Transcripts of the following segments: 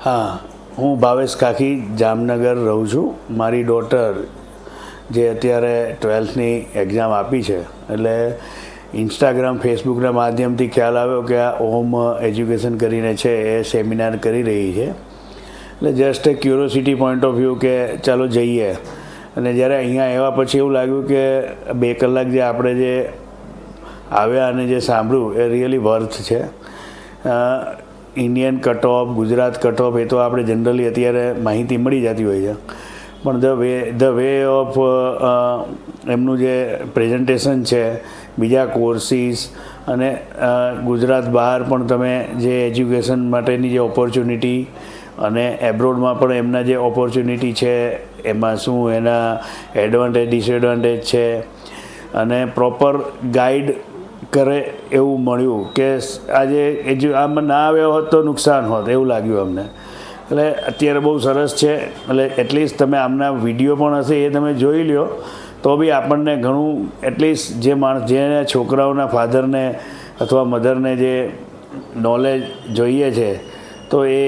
હા, હું ભાવેશ કાકી, જામનગર રહું છું. મારી ડોટર જે અત્યારે ટ્વેલ્થની એક્ઝામ આપી છે, એટલે ઇન્સ્ટાગ્રામ ફેસબુકના માધ્યમથી ખ્યાલ આવ્યો કે આ હોમ એજ્યુકેશન કરીને છે, એ સેમિનાર કરી રહી છે. એટલે just a curiosity point of view કે ચાલો જઈએ. અને જ્યારે અહીંયા આવ્યા પછી એવું લાગ્યું કે બે કલાક જે આપણે જે આવ્યા અને જે સાંભળ્યું, એ રિયલી વર્થ છે. Indian cut off Gujarat cut off એ તો આપણે જનરલી અત્યારે માહિતી મળી જતી હોય છે. પણ the way the way of એમનું જે પ્રેઝન્ટેશન છે, બીજા કોર્સિસ અને ગુજરાત બહાર પણ તમે જે એજ્યુકેશન માટેની જે ઓપોર્ચ્યુનિટી અને એબ્રોડમાં પણ એમના જે ઓપોર્ચ્યુનિટી છે, એમાં શું એના એડવાન્ટેજ ડિસએડવાન્ટેજ છે અને પ્રોપર ગાઈડ કરે એવું મળ્યું કે આજે એજ્યુ આમાં ના આવ્યો હોત તો નુકસાન હોત, એવું લાગ્યું અમને. એટલે અત્યારે બહુ સરસ છે. એટલે એટલીસ્ટ તમે આમના વીડિયો પણ હશે એ તમે જોઈ લ્યો. તો બી આપણને ઘણું એટલીસ્ટ જે માણસ જેને છોકરાઓના ફાધરને અથવા મધરને જે નોલેજ જોઈએ છે, તો એ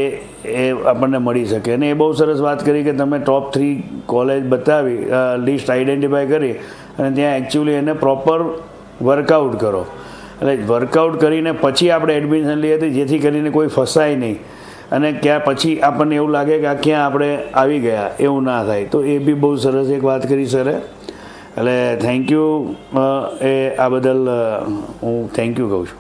એ આપણને મળી શકે. અને એ બહુ સરસ વાત કરી કે તમે ટોપ થ્રી કોલેજ બતાવી લિસ્ટ આઈડેન્ટિફાય કરી અને ત્યાં એકચ્યુઅલી એને પ્રોપર વર્કઆઉટ કરો. એટલે વર્કઆઉટ કરીને પછી આપણે એડમિશન લઈએ તો જેથી કરીને કોઈ ફસાય નહીં. અને ક્યાં પછી આપણને એવું લાગે કે આ ક્યાં આપણે આવી ગયા, એવું ના થાય. તો એ બી બહુ સરસ એક વાત કરી સરે. એટલે થેન્ક યુ એ આ બદલ હું થેન્ક યુ કહું છું.